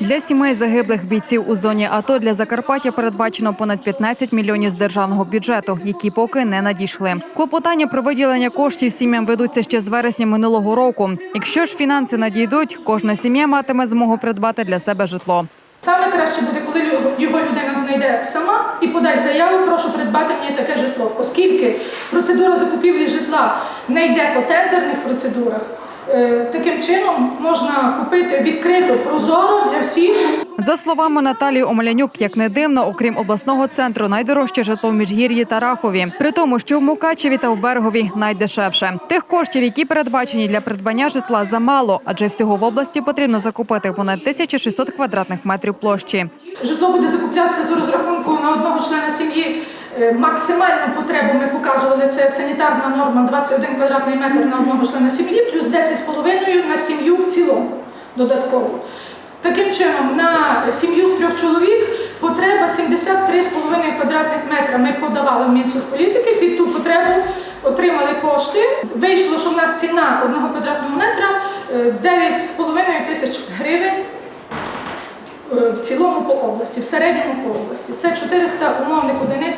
Для сімей загиблих бійців у зоні АТО для Закарпаття передбачено понад 15 мільйонів з державного бюджету, які поки не надійшли. Клопотання про виділення коштів сім'ям ведуться ще з вересня минулого року. Якщо ж фінанси надійдуть, кожна сім'я матиме змогу придбати для себе житло. Саме краще буде, коли його людина знайде сама і подасть заяву, прошу придбати мені таке житло. Оскільки процедура закупівлі житла не йде по тендерних процедурах, таким чином можна купити відкрито, прозоро для всіх. За словами Наталії Омелянюк, як не дивно, окрім обласного центру, найдорожче житло в Міжгір'ї та Рахові. При тому, що в Мукачеві та в Берегові найдешевше. Тих коштів, які передбачені для придбання житла, замало, адже всього в області потрібно закупити понад 1600 квадратних метрів площі. Житло буде закуплятися з розрахунку на одного члена сім'ї. Е, Максимальну потребу ми показували це санітарна норма 21 квадратний метр на одного члена сім'ї, плюс 10,5 на сім'ю в цілому додатково. Таким чином, на сім'ю з трьох чоловік потреба 73,5 квадратних метра. Ми подавали в Мінсоцполітики під ту потребу, отримали кошти. Вийшло, що в нас ціна одного квадратного метра е, 9,5 тисяч гривень е, в цілому по області, в середньому по області. Це 400 умовних одиниць.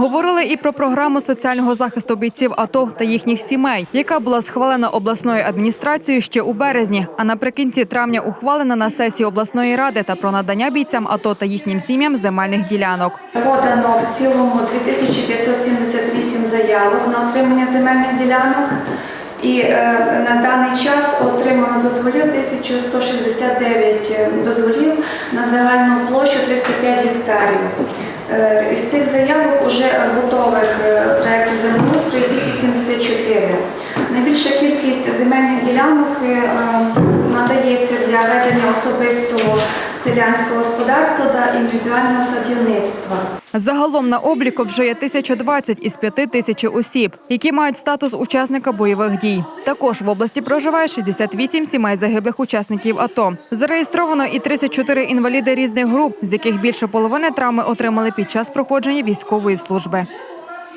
Говорили і про програму соціального захисту бійців АТО та їхніх сімей, яка була схвалена обласною адміністрацією ще у березні, а наприкінці травня ухвалена на сесії обласної ради та про надання бійцям АТО та їхнім сім'ям земельних ділянок. Подано в цілому 2578 заявок на отримання земельних ділянок. І е, на даний час отримано дозволів 1169 дозволів на загальну площу 305 гектарів. Е, із цих заявок вже готових е, проєктів землеустрою 274. Найбільша кількість земельних ділянок е, е, надається для ведення особистого селянського господарства та індивідуального садівництва. Загалом на обліку вже є 1020 із 5 тисяч осіб, які мають статус учасника бойових дій. Також в області проживає 68 сімей загиблих учасників АТО. Зареєстровано і 34 інваліди різних груп, з яких більше половини травми отримали під час проходження військової служби.